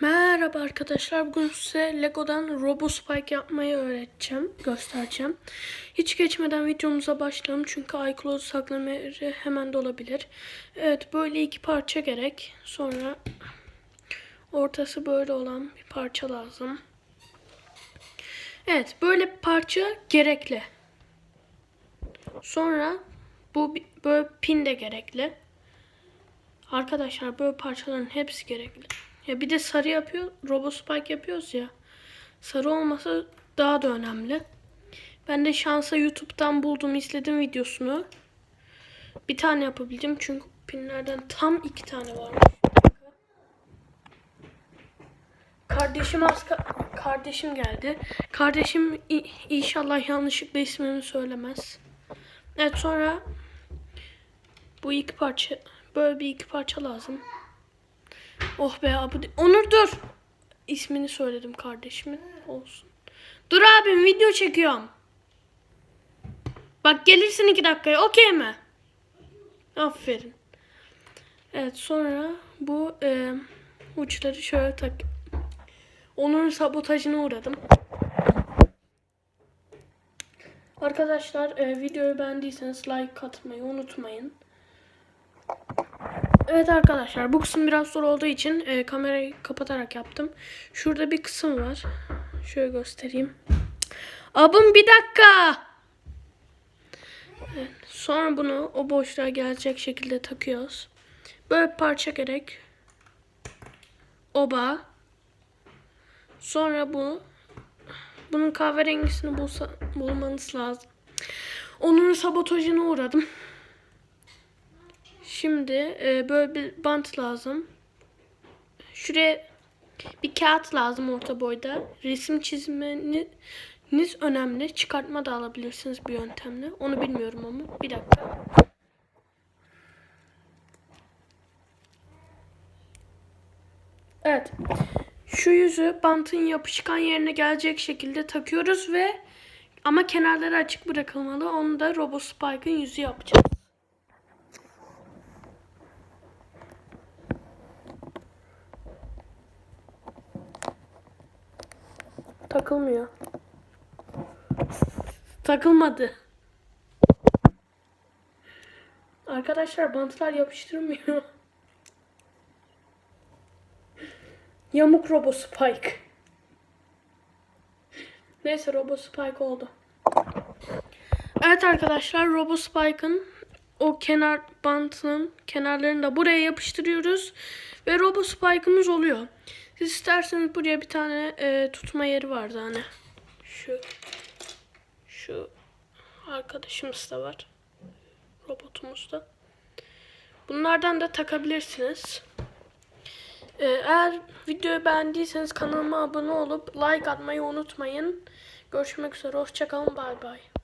Merhaba arkadaşlar. Bugün size Lego'dan Robo Spike yapmayı öğreteceğim, göstereceğim. Hiç geçmeden videomuza başlayalım çünkü iCloud saklama yeri hemen de olabilir. Evet, böyle iki parça gerek. Sonra ortası böyle olan bir parça lazım. Evet, böyle bir parça gerekli. Sonra bu böyle pin de gerekli. Arkadaşlar böyle parçaların hepsi gerekli. Ya bir de sarı yapıyor, Robo Spike yapıyoruz ya. Sarı olması daha da önemli. Ben de şansa YouTube'dan buldum, izledim videosunu. Bir tane yapabildim çünkü pinlerden tam iki tane var. Kardeşim az ka- kardeşim geldi. Kardeşim inşallah yanlışlıkla ismini söylemez. Evet sonra bu iki parça böyle bir iki parça lazım. Oh be abi. Onur dur. İsmini söyledim kardeşimin. Olsun. Dur abim video çekiyorum. Bak gelirsin iki dakikaya. Okey mi? Aferin. Evet sonra bu e, uçları şöyle tak. Onur'un sabotajına uğradım. Arkadaşlar e, videoyu beğendiyseniz like atmayı unutmayın. Evet arkadaşlar bu kısım biraz zor olduğu için e, kamerayı kapatarak yaptım. Şurada bir kısım var. Şöyle göstereyim. Abım bir dakika. Evet, sonra bunu o boşluğa gelecek şekilde takıyoruz. Böyle parça gerek. Oba. Sonra bu bunun kahverengisini bulsa, bulmanız lazım. Onun sabotajına uğradım. Şimdi e, böyle bir bant lazım. Şuraya bir kağıt lazım orta boyda. Resim çizmeniz önemli. Çıkartma da alabilirsiniz bir yöntemle. Onu bilmiyorum ama. Bir dakika. Evet. Şu yüzü bantın yapışkan yerine gelecek şekilde takıyoruz ve ama kenarları açık bırakılmalı. Onu da Robo Spike'ın yüzü yapacağız. Takılmıyor. Takılmadı. Arkadaşlar bantlar yapıştırmıyor. Yamuk Robo Spike. Neyse Robo Spike oldu. Evet arkadaşlar Robo Spike'ın o kenar bantının kenarlarını da buraya yapıştırıyoruz. Ve Robo Spike'ımız oluyor. Siz isterseniz buraya bir tane e, tutma yeri vardı hani. Şu şu arkadaşımız da var. Robotumuz da. Bunlardan da takabilirsiniz. Ee, eğer videoyu beğendiyseniz kanalıma abone olup like atmayı unutmayın. Görüşmek üzere. Hoşçakalın. Bay bay.